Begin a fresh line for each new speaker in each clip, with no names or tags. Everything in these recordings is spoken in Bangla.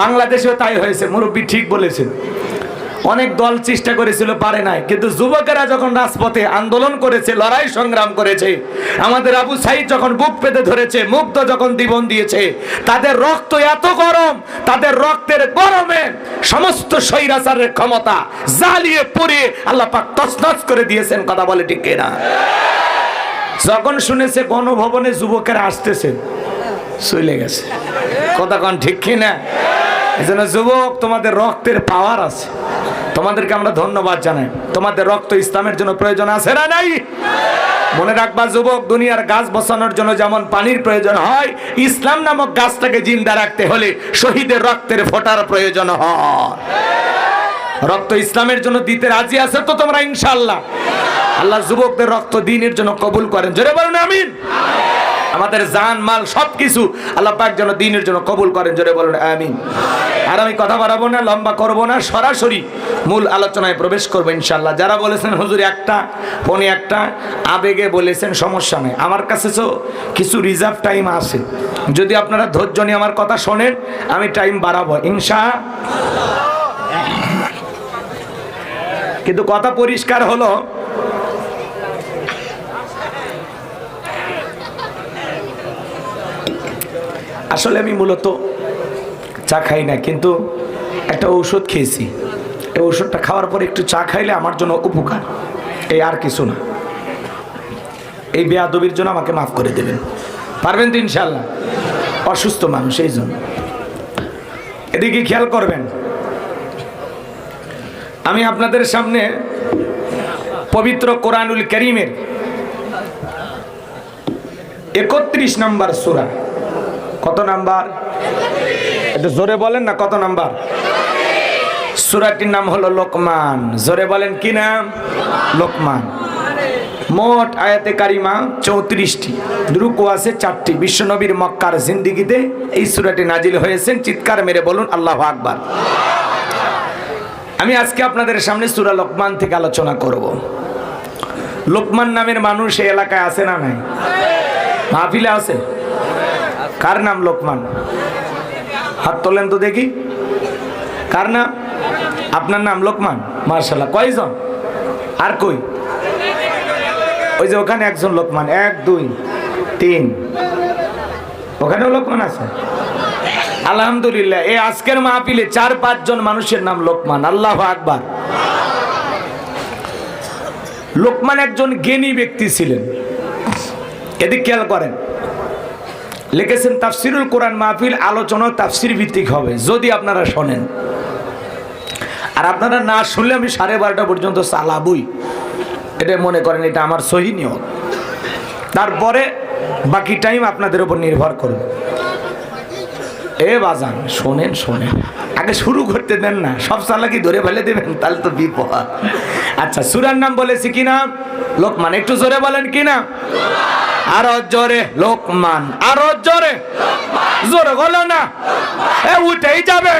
বাংলাদেশেও তাই হয়েছে, মুরব্বী ঠিক বলেছেন। অনেক দল চেষ্টা করেছিল, পারে নাই। কিন্তু যুবকেরা যখন রাজপথে আন্দোলন করেছে, লড়াই সংগ্রাম করেছে, আমাদের আবু সাইদ যখন বুক পেতে ধরেছে, মুগ্ধ যখন জীবন দিয়েছে, তাদের রক্ত এত গরম, তাদের রক্তের গরমে সমস্ত স্বৈরাচারের ক্ষমতা জ্বালিয়ে পুড়িয়ে আল্লাহ পাক করে দিয়েছেন, কথা বলে ঠিক কিনা? যখন শুনেছে, গণভবনে যুবকেরা আসতেছে চলে গেছে। কথা কন ঠিক কিনা? এই জন্য যুবক, তোমাদের রক্তের পাওয়ার আছে। তোমাদেরকে আমরা ধন্যবাদ জানাই। তোমাদের রক্ত ইসলামের জন্য প্রয়োজন আছে না নাই? মনে রাখবা যুবক, দুনিয়ার গাছ বসানোর জন্য যেমন পানির প্রয়োজন হয়, ইসলাম নামক গাছটাকে জিন্দা রাখতে হলে শহীদের রক্তের ফোটার প্রয়োজন হয়। রক্ত ইসলামের জন্য দিতে রাজি আছে তো তোমরা ইনশাল্লাহ আল্লাহ যুবকদের রক্ত দিনের জন্য কবুল করেন। জোরে বলুন, আমিন। আমাদের জান, মাল সবকিছু আল্লাহ পাক যেন দিনের জন্য কবুল করেন, জোরে বলেন, আমিন। আর আমি কথা বাড়াবো না, লম্বা করব না, সরাসরি মূল আলোচনায় প্রবেশ করব ইনশাল্লাহ যারা বলেছেন, হুজুর একটা, ফোনে একটা, আবেগে বলেছেন, সমস্যা নেই। আমার কাছে তো কিছু রিজার্ভ টাইম আছে। যদি আপনারা ধৈর্য নিয়ে আমার কথা শোনেন, আমি টাইম বাড়াবো ইনশা কিন্তু কথা পরিষ্কার হলো আসলে আমি মূলত চা খাই না, কিন্তু একটা ঔষধ খেয়েছি। এই ঔষধটা খাওয়ার পরে একটু চা খাইলে আমার জন্য উপকার। এই আর কিছু না। এই বেয়াদবির জন্য আমাকে মাফ করে দেবেন। পারবেন তো ইনশাল্লাহ অসুস্থ মানুষ, এই জন্য। এদিকে খেয়াল করবেন, আমি আপনাদের সামনে পবিত্র কোরআনুল করিমের একত্রিশ নাম্বার সুরা কত নাম্বার? একটু জোরে বলেন না কত নাম্বার? সুরাটির নাম হলো লোকমান। জোরে বলেন কি নাম? লোকমান। মোট আয়াতে কারিমা চৌত্রিশটি, রুকু আছে চারটি। বিশ্বনবীর মক্কার জিন্দিগিতে এই সুরাটি নাজিল হয়েছেন। চিৎকার মেরে বলুন, আল্লাহ আকবার। আমি আজকে আপনাদের সামনে সুরা লোকমান থেকে আলোচনা করব। লোকমান নামের মানুষ এই এলাকায় আছে না নাই? মাহফিলে আছে? কার নাম লোকমান? হাত তোলেন তো দেখি। কার নাম? আপনার নাম লোকমান? মার্শাল্লাহ, কয়জন? আর কই? ওই যে ওখানে একজন লোকমান, এক, দুই, তিন। ওখানেও লোকমান আছে? আলহামদুলিল্লাহ এই আজকের মাহফিলে চার, পাঁচজন মানুষের নাম লোকমান, আল্লাহ আকবার। লোকমান একজন জ্ঞানী ব্যক্তি ছিলেন। এদিক খেয়াল করেন। লিখেছেন, তাফসিরুল কোরআন মাহফিল আলোচনা তাফসির ভিত্তিক হবে। যদি আপনারা শোনেন, আর আপনারা না শুনলে আমি সাড়ে বারোটা পর্যন্ত চালাবই। এটা মনে করেন, এটা আমার সহি নিয়ম। তারপরে বাকি টাইম আপনাদের উপর নির্ভর করবে। এ বাজান, শোনেন শোনেন। আগে শুরু করতে দেন না। সব চালাকি ধরে ফেলে দেবেন, তাহলে তো বিপদ। আচ্ছা সুরার নাম বলেছি কি না লোকমান, একটু জোরে বলেন কি না আরও জোরে, লোকমান। আরও জোরে। জোরে বলো না। উঠেই যাবে।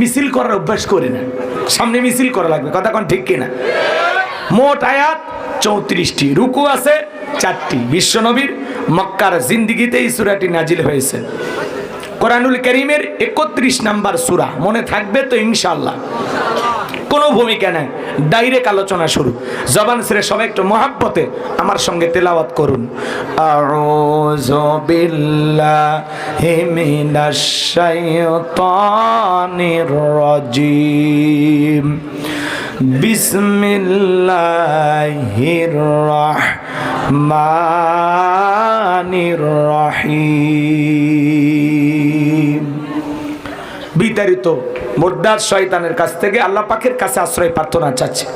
মিছিল করার অভ্যাস করে না। সামনে মিছিল করা লাগবে, কথা কোন ঠিক কিনা? মোট আয়াত চৌত্রিশটি, রুকু আছে চারটি। বিশ্বনবীর মক্কার জিন্দিগিতে এই সুরাটি নাজিল হয়েছে। কোরআনুল করিমের একত্রিশ নাম্বার সুরা, মনে থাকবে তো ইনশাল্লাহ কোনো ভূমিকা নেই, ডাইরেক্ট আলোচনা শুরু। জবান ছেড়ে সবাই একটু মহাব্বতে আমার সঙ্গে তেলাওয়াত করুন। আউযু বিল্লাহি বিতাড়িত মোদ্দার শয়তানের কাছ থেকে আল্লাহ পাকের কাছে আশ্রয় প্রার্থনা চাচ্ছে।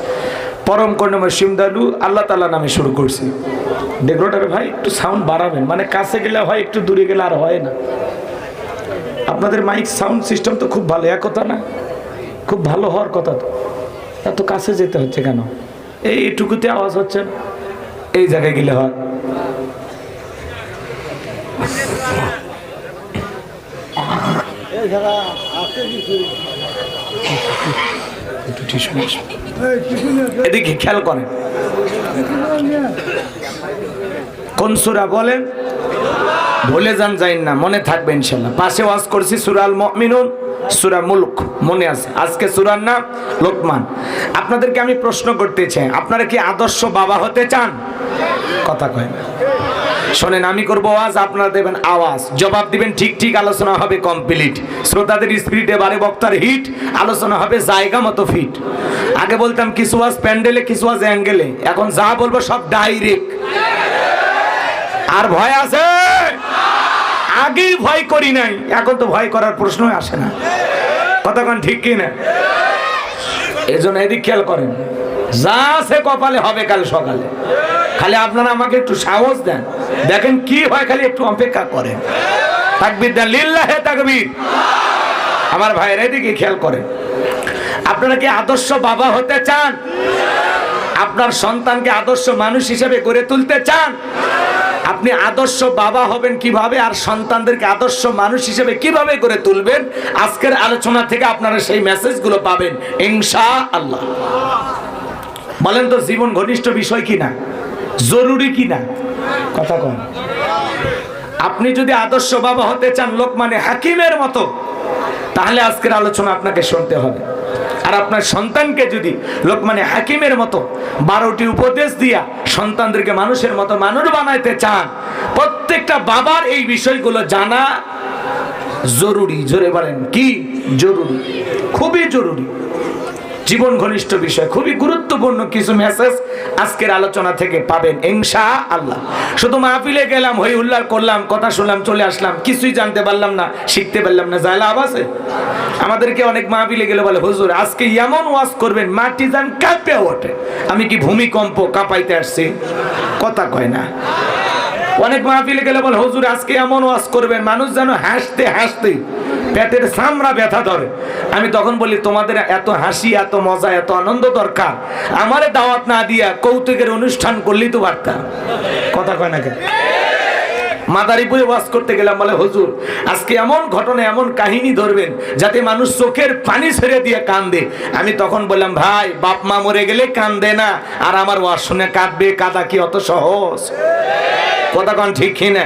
পরম কর্ণময় সিমদালু, আল্লাহ তালা নামে শুরু করছি। ডেকোরেটার ভাই, একটু সাউন্ড বাড়াবেন। মানে কাছে গেলে হয়, একটু দূরে গেলে আর হয় না। আপনাদের মাইক সাউন্ড সিস্টেম তো খুব ভালো, এক কথা না? খুব ভালো হওয়ার কথা তো। এত কাছে যেতে হচ্ছে কেন? এই এইটুকুতে আওয়াজ হচ্ছে। এই জায়গায় গেলে হয়। নিয়ে আসো। এদিকে খেয়াল করেন। কোন সুরা বলেন ভুলে যান, যাইন না, মনে থাকবে ইনশাল্লাহ পাশে ওয়াজ করছি সুরাল মিনুন সুরা মুলক, মনে আছে। আজকে সুরার নাম লোকমান। আপনাদেরকে আমি প্রশ্ন করতে চাই, আপনারা কি আদর্শ বাবা হতে চান? কথা কয় না। শোনেন, আমি করব আওয়াজ, আপনারা দেবেন আওয়াজ। জবাব দিবেন, ঠিক ঠিক, আলোচনা হবে কমপ্লিট শ্রোতাদের স্পিরিটে বারে বক্তার হিট আলোচনা হবে জায়গা মতো ফিট আগে বলতাম, কিছু আজ প্যান্ডেলে, কিছু আজ অ্যাঙ্গেলে। এখন যা বলব সব ডাইরেক্ট আর ভয় আছে? আগেই ভয় করি নাই। এখন তো ভয় করার প্রশ্নই আসে না। কতক্ষণ ঠিক কি না এই জন্য এদিক খেয়াল করেন। যা আছে কপালে হবে কাল সকালে। খালি আপনারা আমাকে একটু সাহস দেন। দেখেন কি হয় খালি একটু অপেক্ষা করেন। তাকবির দেন, লিল্লাহে তাকবির। আমার ভাইয়ের এদিকে খেয়াল করেন। আপনারা কি আদর্শ বাবা হতে চান? আপনার সন্তানকে আদর্শ মানুষ হিসেবে গড়ে তুলতে চান? আপনি আদর্শ বাবা হবেন কীভাবে আর সন্তানদেরকে আদর্শ মানুষ হিসেবে কীভাবে গড়ে তুলবেন? আজকের আলোচনা থেকে আপনারা সেই মেসেজগুলো পাবেন ইনশা আল্লাহ বলেন তো, জীবন ঘনিষ্ঠ বিষয় কিনা? জরুরি কিনা? কথা কন। আপনি যদি আদর্শ বাবা হতে চান লোক মানে হাকিমের মতো, তাহলে আজকের আলোচনা আপনাকে শুনতে হবে। আর আপনার সন্তানকে যদি লোক মানে হাকিমের মতো বারোটি উপদেশ দিয়া সন্তানদেরকে মানুষের মতো মানুষ বানাইতে চান, প্রত্যেকটা বাবার এই বিষয়গুলো জানা জরুরি। জোরে বলেন, কি জরুরি? খুবই জরুরি। জীবন ঘনিষ্ঠ বিষয়, খুবই গুরুত্বপূর্ণ কিছু মেসেজ আজকের আলোচনা থেকে পাবেন ইনশা আল্লাহ শুধু মাহফিলে গেলাম হই উল্লার করলাম, কথা শুনলাম, চলে আসলাম, কিছুই জানতে পারলাম না, শিখতে পারলাম না যায় লাভ আছে। আমাদেরকে অনেক মাহফিলে গেলে বলে, হুজুর, আজকে এমন ওয়াজ করবেন, মাটি যান কাঁপে ওঠে। আমি কি ভূমিকম্প কাঁপাইতে আসছি? কথা কয় না। অনেক মাহফিলে গেলে বলে, হুজুর, আজকে এমন ওয়াজ করবেন, মানুষ যেন হাসতে হাসতে পেটের সামরা ব্যথা ধরে। আমি তখন বলি, তোমাদের এত হাসি, এত মজা, এত আনন্দ দরকার। আমারে দাওয়াত না দিয়া কৌতুকের অনুষ্ঠান করলেই তো পারতাম। কথা কয় না কেন? মাদারীপুরে ওয়াজ করতে গেলাম, বলে, হুজুর, আজকে এমন ঘটনা, এমন কাহিনী ধরবেন যাতে মানুষ চোখের পানি ছেড়ে দিয়ে কান্দে। আমি তখন বললাম, ভাই, বাপ মা মরে গেলে কান্দে না, আর আমার ওয়াজ শুনে কাঁদবে, কাদা কি অত সহজ? কথা কন ঠিক কিনা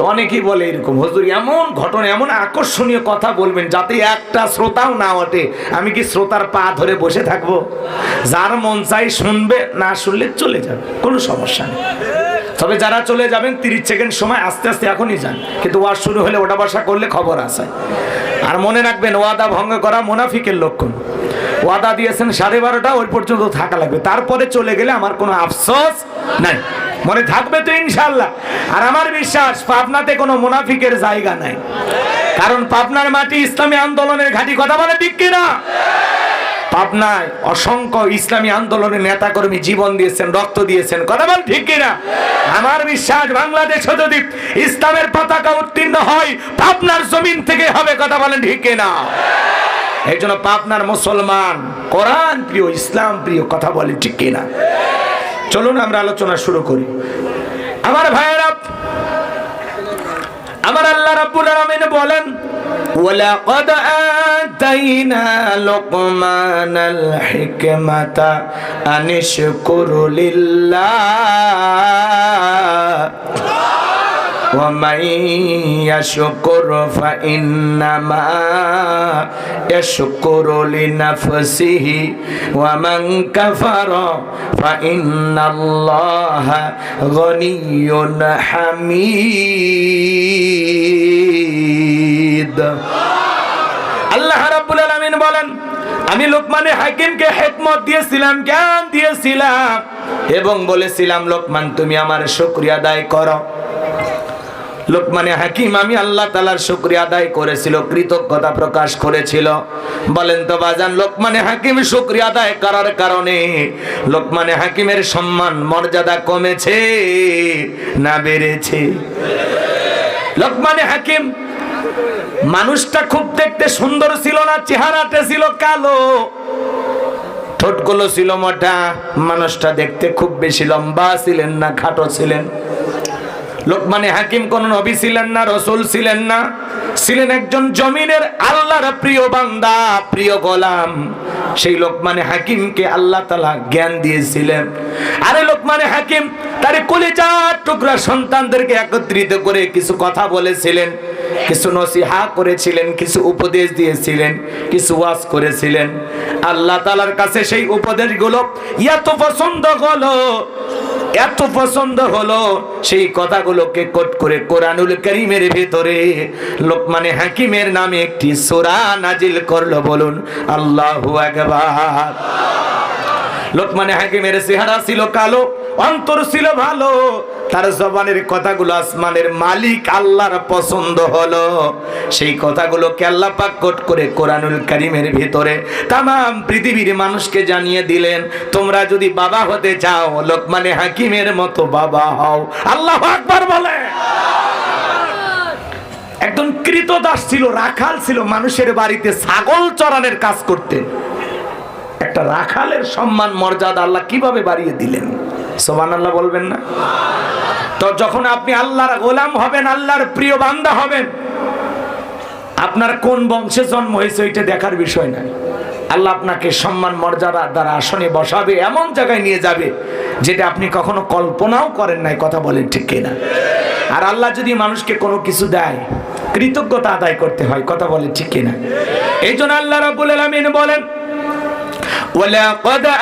তো অনেকেই বলে এরকম, হুজুর, এমন ঘটনা, এমন আকর্ষণীয় কথা বলবেন যাতে একটা শ্রোতাও না ওঠে। আমি কি শ্রোতার পা ধরে বসে থাকব? যার মন চাই শুনবে, না শুনলে চলে যাবে, কোনো সমস্যা নেই। তবে যারা চলে যাবেন, তিরিশ সেকেন্ড সময় আস্তে আস্তে এখনই যান। কিন্তু ওয়াজ শুরু হলে ওটা বসা করলে খবর আসে আর মনে রাখবেন, ওয়াদা ভঙ্গ করা মোনাফিকের লক্ষণ। ওয়াদা দিয়েছেন সাড়ে বারোটা, ওই পর্যন্ত থাকা লাগবে। তারপরে চলে গেলে আমার কোনো আফসোস নাই। মনে থাকবে তো ইনশাল্লাহ আর আমার বিশ্বাস, পাবনাতে কোনো মুনাফিকের জায়গা নাই। কারণ পাবনার মাটি ইসলামী আন্দোলনের ঘাঁটি, কথা বলে ঠিক কিনা পাবনায় অসংখ্য ইসলামী আন্দোলনের নেতাকর্মী জীবন দিয়েছেন, রক্ত দিয়েছেন, কথা বল ঠিক কিনা আমার বিশ্বাস বাংলাদেশ যদি ইসলামের পতাকা উত্তীর্ণ হয়, পাবনার জমিন থেকে হবে, কথা বলেন ঠিক কিনা এই জন্য পাবনার মুসলমান, কোরআন প্রিয়, ইসলাম প্রিয়, কথা বলে ঠিক কিনা চলুন আমরা আলোচনা শুরু করি আমার ভাইয়েরা আমার আল্লাহ রাব্বুল আলামিন বলেন ولقد آتينا لقمان الحكمة أن اشكر لله ومن يشكر فإنما يشكر لنفسه ومن كفر فإن الله غني حميد আল্লাহ রাব্বুল আলামিন বলেন আমি লোকমানে হাকিমকে হেকমত দিয়েছিলাম জ্ঞান দিয়েছিলাম এবং বলেছিলাম লোকমান তুমি আমার শুকরিয়া আদায় করো লোকমানে হাকিম, আমি আল্লাহ তালার শুক্রিয়া আদায় করেছিল, কৃতজ্ঞতা প্রকাশ করেছিল। বলেন তো বাজান, লোকমানে হাকিম শুক্রিয়া আদায় করার কারণে লোকমানে হাকিমের সম্মান, মর্যাদা কমেছে না বেড়েছে? লোকমানে হাকিম, মানুষটা খুব দেখতে সুন্দর ছিল না, চেহারাটা ছিল কালো। ঠোঁটগুলো ছিল মোটা, মানুষটা দেখতে খুব বেশি লম্বা ছিলেন না, খাটো ছিলেন। লোকমানে হাকিম কোন নবী ছিলেন না, রসুল ছিলেন না। ছিলেন একজন জমিনের আল্লাহর প্রিয় বান্দা, প্রিয় গোলাম। সেই লোকমানে হাকিমকে আল্লাহ তালা জ্ঞান দিয়েছিলেন। আরে লোকমানে হাকিম, তার কলিজার টুকরা সন্তানদেরকে একত্রিত করে কিছু কথা বলেছিলেন, কিছু নসিহা করেছিলেন, কিছু উপদেশ দিয়েছিলেন, কিছু ওয়াজ করেছিলেন। আল্লাহ তালার কাছে সেই উপদেশগুলো এত পছন্দ হলো এত পছন্দ হলো সেই কথাগুলোকে কোট করে কোরআনুল করিমের ভেতরে। লোক মানে হাকিমের নামে একটি সোরা নাজিল করল বলুন, আল্লাহ আকবার। লোকমানে হাকিমের চেহারা ছিল কালো, অন্তর ছিল ভালো তার জবানের কথাগুলো আসমানের মালিক আল্লাহর পছন্দ হলো। সেই কথাগুলোকে আল্লাহ পাক কোট করে কোরআনুল কারিমের ভিতরে তাম পৃথিবীর মানুষকে জানিয়ে দিলেন, তোমরা যদি বাবা হতে চাও, লোকমানে হাকিমের মতো বাবা হও। আল্লাহ আকবার বলে। একজন কৃতদাস ছিল, রাখাল ছিল, মানুষের বাড়িতে ছাগল চড়ানোর কাজ করতেন। একটা রাখালের সম্মান, মর্যাদা আল্লাহ কীভাবে বাড়িয়ে দিলেন? সোবান আল্লাহ বলবেন না? তো যখন আপনি আল্লাহর গোলাম হবেন, আল্লাহর প্রিয় বান্দা হবেন, আপনার কোন বংশে জন্ম হয়েছে ওইটা দেখার বিষয় নাই। আল্লাহ আপনাকে সম্মান, মর্যাদা দ্বারা আসনে বসাবে, এমন জায়গায় নিয়ে যাবে যেটা আপনি কখনো কল্পনাও করেন নাই, কথা বলেন ঠিক কিনা। আর আল্লাহ যদি মানুষকে কোনো কিছু দেয়, কৃতজ্ঞতা আদায় করতে হয়, কথা বলে ঠিক কিনা। এই জন্য আল্লাহ রাবুল আলমিন বলেন ওলা কদা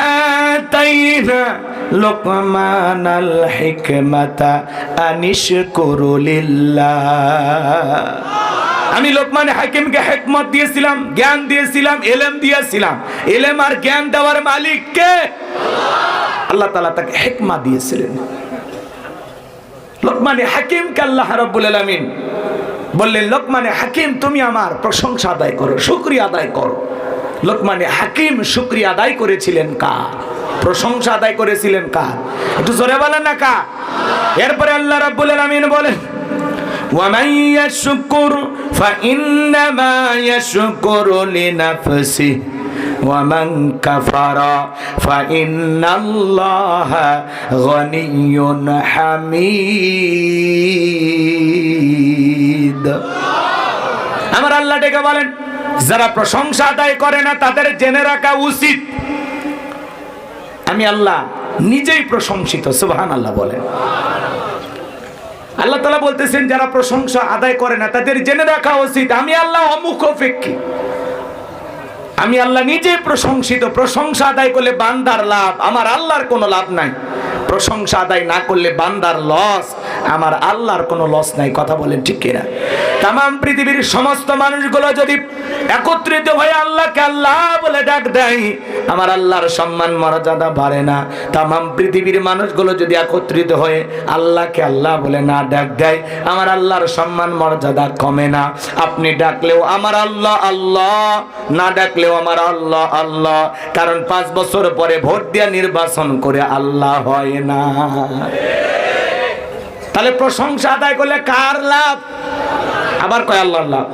লোকমান আল হিকমাতা আনিশ করুলিল্লাহ আমি লোকমান হাকিমকে হেকমত দিয়েছিলাম, জ্ঞান দিয়েছিলাম, এলেম দিয়েছিলাম। এলেম আর জ্ঞান দেওয়ার মালিক কে? আল্লাহ তালা তাকে হেকমা দিয়েছিলেন। লোকমানে হাকিমকে আল্লাহ রব্বুল আলামিন বললেন, লোকমানে হাকিম, তুমি আমার প্রশংসা আদায় করো, শুক্রিয়া আদায় করো। লোকমানে হাকিম শুক্রিয়া আদায় করেছিলেন কার প্রশংসা আদায় করেছিলেন কার একটু জোরে বলেন না কার এরপরে আল্লাহ রাব্বুল আলামিন বলেন ومن يشكر فإنما يشكر لنفسه ومن كفر فإن الله غني حميد আমার আল্লাহ ডেকে বলেন যারা প্রশংসা আদায় করে না, তাদের জেনে রাখা উচিত। আমি আল্লাহ নিজেই প্রশংসিত সুবহান আল্লাহ বলেন। আল্লাহ তালা বলতেছেন, যারা প্রশংসা আদায় করে না, তাদের জেনে রাখা উচিত, আমি আল্লাহ অমুখ অপেক্ষী আমি আল্লাহ নিজে প্রশংসিত, প্রশংসা আদায় করলে বান্দার লাভ, আমার আল্লাহর কোনো লাভ নাই। প্রশংসা আদায় না করলে বান্দার লস আমার আল্লাহর কোনো লস নাই, কথা বলেন ঠিক কিনা? তাম পৃথিবীর সমস্ত মানুষগুলো যদি একত্রিত হয়ে আল্লাহকে আল্লাহ বলে ডাক দেয়, আমার আল্লাহর সম্মান, মর্যাদা বাড়ে না। তাম পৃথিবীর মানুষগুলো যদি একত্রিত হয়ে আল্লাহকে আল্লাহ বলে না ডাক দেয়, আমার আল্লাহর সম্মান, মর্যাদা কমে না। আপনি ডাকলেও আমার আল্লাহ আল্লাহ। না ডাকলেও আমার আল্লাহ আল্লাহ। কারণ পাঁচ বছর পরে ভোট দিয়া নির্বাচন করে আল্লাহ হয় না। তাহলে প্রশংসা আদায় করলে কার লাভ? আবার কয় আল্লাহর লাভ?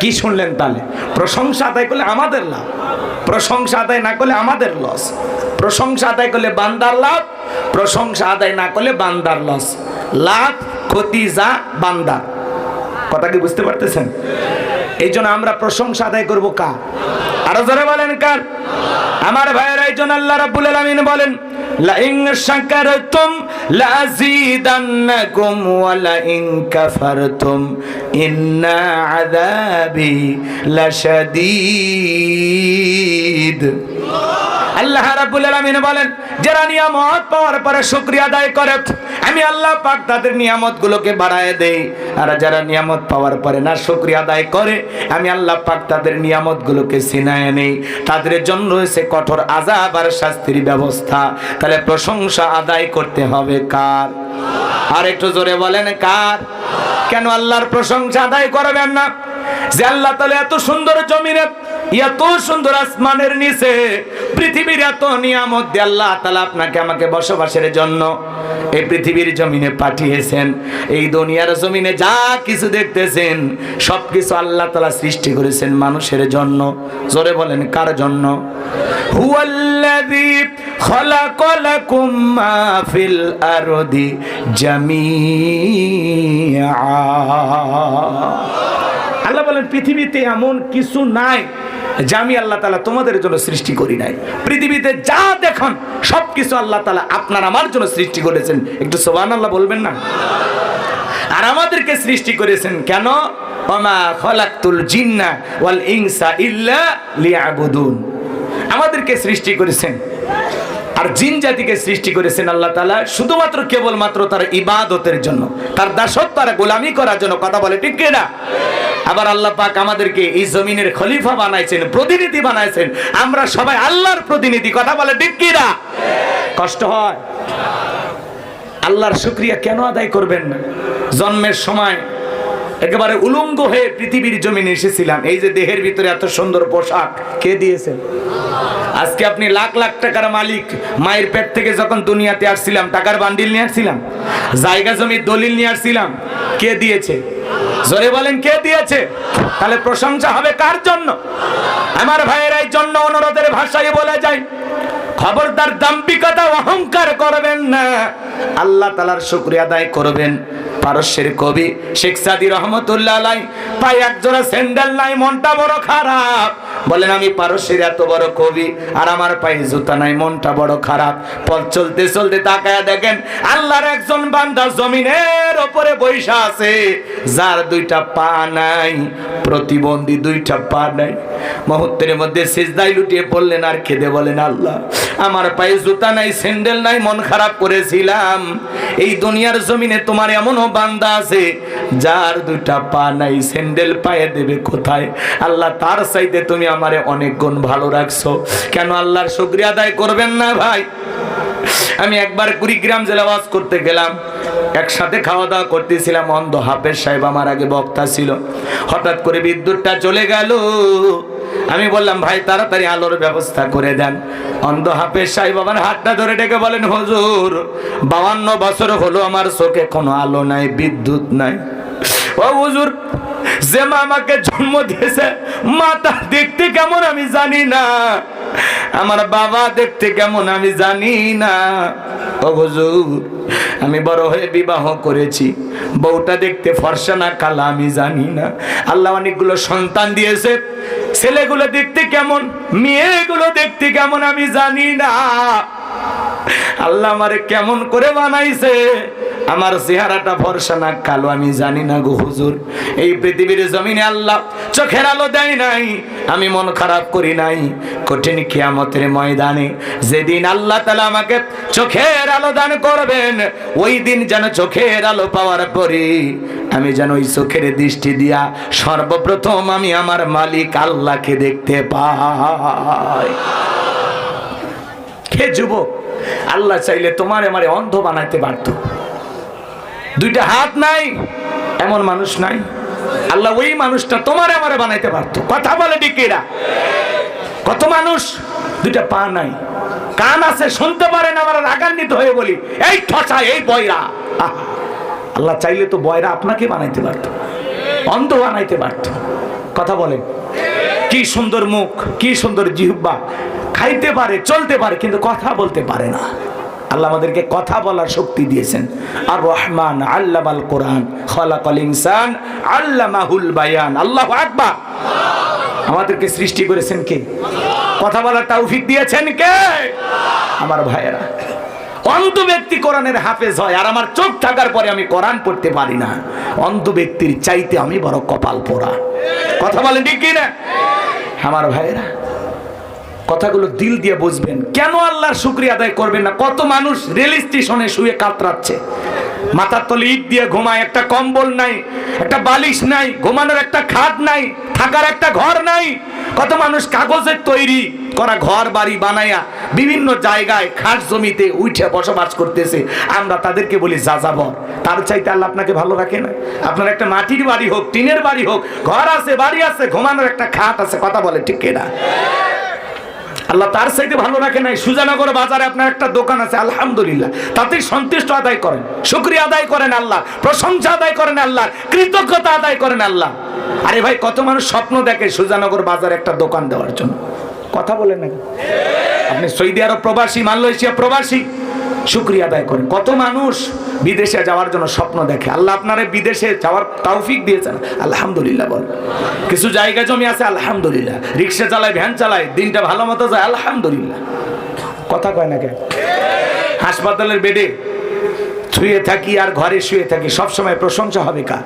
কি শুনলেন তাহলে? প্রশংসা আদায় করলে আমাদের লাভ। প্রশংসা আদায় না করলে আমাদের লস প্রশংসা আদায় করলে বান্দার লাভ। প্রশংসা আদায় না করলে বান্দার লস লাভ, ক্ষতি যা বান্দার কথা কি বুঝতে পারতেছেন? এই জন্য আমরা প্রশংসা আদায় করব কার? আরও জোরে বলেন কার? আমার ভাইয়ের এই জন্য আল্লাহ রাব্বুল আলামিন বলেন লাইন শাকারতুম লাযিদান্নাকুম ওয়া লাইন কাফারতুম ইন্না আযাবি লাশাদীদ আল্লাহ রাব্বুল আলামিন বলেন, যারা নিয়ামত পাওয়ার পরে শুকরিয়া আদায় করে আমি আল্লাহ পাক তাদের নিয়ামত গুলোকে বাড়ায় দেই। আর যারা নিয়ামত পাওয়ার পরে না শুকরিয়া আদায় করে, আমি আল্লাহ পাক তাদের নিয়ামত গুলোকে সিনায় নেই। তাদের জন্য রয়েছে কঠোর আজাব আর শাস্তির ব্যবস্থা। তাহলে প্রশংসা আদায় করতে হবে কার? আর একটু জোরে বলেন কার? কেন আল্লাহর প্রশংসা আদায় করবেন না? যে আল্লাহ তাহলে এত সুন্দর জমিনে এত সুন্দর আসমানের নিচে পৃথিবীর এত নিয়ামত দিয়ে আল্লাহ তালা আপনাকে আমাকে বসবাসের জন্য এই পৃথিবীর জমিনে পাঠিয়েছেন এই দুনিয়ার জমিনে যা কিছু দেখতেছেন সব কিছু আল্লাহ তালা সৃষ্টি করেছেন মানুষের জন্য। জোরে বলেন কার জন্য? হুয়াল্লাযী খালাকা লাকুম মা ফিল আরদি জামিআ। আল্লাহ বলেন পৃথিবীতে এমন কিছু নাই যে আমি আল্লাহ তালা তোমাদের জন্য সৃষ্টি করি নাই। পৃথিবীতে যা দেখুন সব কিছু আল্লাহ তালা আপনার আমার জন্য সৃষ্টি করেছেন। একটু সোবান আল্লাহ বলবেন না? আর আমাদেরকে সৃষ্টি করেছেন কেন? আমাদেরকে সৃষ্টি করেছেন। আর জিন জাতিকে সৃষ্টি করেছেন আল্লাহ তালা শুধুমাত্র কেবলমাত্র তার ইবাদতের জন্য। তার দাসত্ব আর গোলামি করার জন্য কথা বলে, ঠিক না আবার আল্লাহ পাক আমাদেরকে এই জমিনের খলিফা বানাইছেন, প্রতিনিধি বানাইছেন। আমরা সবাই আল্লাহর প্রতিনিধি, কথা বলে, ঠিক না কষ্ট হয়। আল্লাহর শুক্রিয়া কেন আদায় করবেন না? জন্মের সময় একেবারে উলঙ্গ হয়ে পৃথিবীর জমিনে এসেছিলাম। এই যে দেহের ভিতরে এত সুন্দর পোশাক, কে দিয়েছেন আজকে আপনি লাখ লাখ টাকার মালিক, মায়ের পেট থেকে যখন দুনিয়াতে আসছিলাম, টাকার বান্ডিল নিয়ে আসছিলাম, জায়গা জমির দলিল নিয়ে আসছিলাম, কে দিয়েছে? জোরে বলেন, কে দিয়েছে? তাহলে প্রশংসা হবে কার জন্য? আমার ভাইয়ের এই জন্য অনুরোধের ভাষায় বলে যায় খবরদার দাম্পিকতা অহংকার করবেন না, আল্লাহ তালার শুক্রিয়া আদায় করবেন। পারস্যের কবি শেখ সাদি রহমতুল্লাহ আলাই, পায়ে এক জোড়া স্যান্ডেল নাই, মনটা বড় খারাপ। বলেন, আমি পারস্যের এত বড় কবি, আর আমার পায়ে জুতা নাই, মনটা বড় খারাপ। পথ চলতে চলতে তাকায় দেখেন, আল্লাহর একজন বান্দা জমিনের ওপরে বৈশা আছে, যার দুইটা পা নাই, প্রতিবন্ধী দুইটা পা নাই। মুহূর্তের মধ্যে সিজদাই লুটিয়ে পড়লেন আর খেদে বলেন, আল্লাহ, আমার পায়ে জুতা নাই, স্যান্ডেল নাই, মন খারাপ করেছিলাম। এই দুনিয়ার জমিনে তোমার এমনও বান্দা আছে, যার দুইটা পা নাই, স্যান্ডেল পায়ে দেবে কোথায়? আল্লাহ, তার চাইতে তুমি আমারে অনেক গুণ ভালো রাখছো। কেন আল্লাহর শুক্রিয়া আদায় করবেন না ভাই? আমি একবার কুড়িগ্রাম জেলা ওয়াজ করতে গেলাম। একসাথে খাওয়া দাওয়া করতেছিলাম, অন্ধ হাফেজ সাহেব আমার আগে বক্তা ছিল। হঠাৎ করে বিদ্যুৎটা চলে গেল। আমি বললাম, ভাই, তাড়াতাড়ি আলোর ব্যবস্থা করে দেন। অন্ধ হাফেজ সাহেব আমার হাতটা ধরে ডেকে বলেন, হজুর, বাউান্ন বছর হলো আমার চোখে কোনো আলো নাই, বিদ্যুৎ নাই। ও হুজুর, যে মা আমাকে জন্ম দিয়েছে, মাতা দেখতে কেমন আমি জানি না। আমার বাবা দেখতে কেমন আমি জানি না। হুজুর, আমি বড় হয়ে বিবাহ করেছি। বউটা দেখতে ফর্সা না, কালা আমি জানি না। আল্লাহ অনেকগুলো সন্তান দিয়েছে। ছেলেগুলো দেখতে কেমন, মেয়েগুলো দেখতে কেমন আমি জানি না। আল্লাহ আমারে কেমন করে বানাইছে? আমার চেহারাটা ভরসা না, কালো, আমি জানি না গো হুজুর। এই পৃথিবীর জমিনে আল্লাহ চোখের আলো দেয় নাই, আমি মন খারাপ করি নাই। কঠিন কিয়ামতের ময়দানে যেদিন আল্লাহ তালা আমাকে চোখের আলো দান করবেন, ওই দিন যেন চোখের আলো পাওয়ার পরে আমি যেন ওই চোখের দৃষ্টি দিয়া সর্বপ্রথম আমি আমার মালিক আল্লাহকে দেখতে পাই। হে যুবক আল্লাহ চাইলে তোমার আমারে অন্ধ বানাইতে পারতো দুইটা হাত নাই, এমন মানুষ নাই। আল্লাহ ওই মানুষটা তোমার আমারে বানাইতে পারতো কথা বলে ডিকেরা কত মানুষ, দুইটা পা নাই। কান আছে, শুনতে পারে না আমরা রাগান্বিত হয়ে বলি, এই ঠসা এই বয়রা! আল্লাহ চাইলে তো বয়রা আপনাকে বানাইতে পারতো অন্ধ বানাইতে পারতো কথা বলেন, কি সুন্দর মুখ, কি সুন্দর জিহ্বা খাইতে পারে, চলতে পারে, কিন্তু কথা বলতে পারে না। আল্লাহ আমাদেরকে কথা বলার শক্তি দিয়েছেন। আর রহমান আল্লামাল কোরআন, খলাকল ইনসান আল্লামাহুল বায়ান। আল্লাহ আকবার। আমাদেরকে সৃষ্টি করেছেন কে? কথা বলার তৌফিক দিয়েছেন কে? আমার ভাইয়েরা। অন্ধ ব্যক্তি কোরআনের হাফেজ হয়, আর আমার চোখ থাকার পরে আমি কোরআন পড়তে পারি না। অন্ধ ব্যক্তির চাইতে আমি বড় কপাল পোড়া। কথা বলেন ঠিক কি না আমার ভাইয়েরা কথাগুলো দিল দিয়ে বুঝবেন। কেন আল্লাহর শুক্রিয়া আদায় করবেন না? কত মানুষ রেল স্টেশনে শুয়ে কাতরাচ্ছে। মাথার তলে ইট দিয়ে ঘুমায়, একটা কম্বল নাই, একটা বালিশ নাই, ঘুমানোর একটা খাট নাই, থাকার একটা ঘর নাই। কত মানুষ কাগজের তৈরি করা ঘর বাড়ি বানায়া বিভিন্ন জায়গায় খাট জমিতে উঠে বসবাস করতেছে। আমরা তাদেরকে বলি যাযাবর। তার চাইতে আল্লাহ আপনাকে ভালো রাখে না? আপনার একটা মাটির বাড়ি হোক, টিনের বাড়ি হোক, ঘর আছে, বাড়ি আছে, ঘুমানোর একটা খাট আছে, কথা বলে ঠিক না আল্লাহ তার সাইতে ভালো রাখে নাই। সুজানগর বাজারে আপনার একটা দোকান আছে, আলহামদুলিল্লাহ। তাতে সন্তুষ্ট আদায় করেন। শুক্রিয়া আদায় করেন আল্লাহ। প্রশংসা আদায় করেন আল্লাহ। কৃতজ্ঞতা আদায় করেন আল্লাহ। আরে ভাই, কত মানুষ স্বপ্ন দেখে সুজানগর বাজারে একটা দোকান দেওয়ার জন্য। কথা বলেন নাকি আপনি সৌদি আরব প্রবাসী, মালয়েশিয়া প্রবাসী। শুক্রিয়া আদায় করেন। কত মানুষ বিদেশে যাওয়ার জন্য স্বপ্ন দেখে। আল্লাহ আপনারে বিদেশে যাওয়ার তৌফিক দিয়েছেন। আলহামদুলিল্লাহ বল। কিছু জায়গা জমি আছে, আলহামদুলিল্লাহ। রিক্সা চালায়, ভ্যান চালায়, দিনটা ভালো মতো যায়, আলহামদুলিল্লাহ। কথা কয় না কেন? হাসপাতালের বেডে শুয়ে থাকি আর ঘরে শুয়ে থাকি, সবসময় প্রশংসা হবে কার?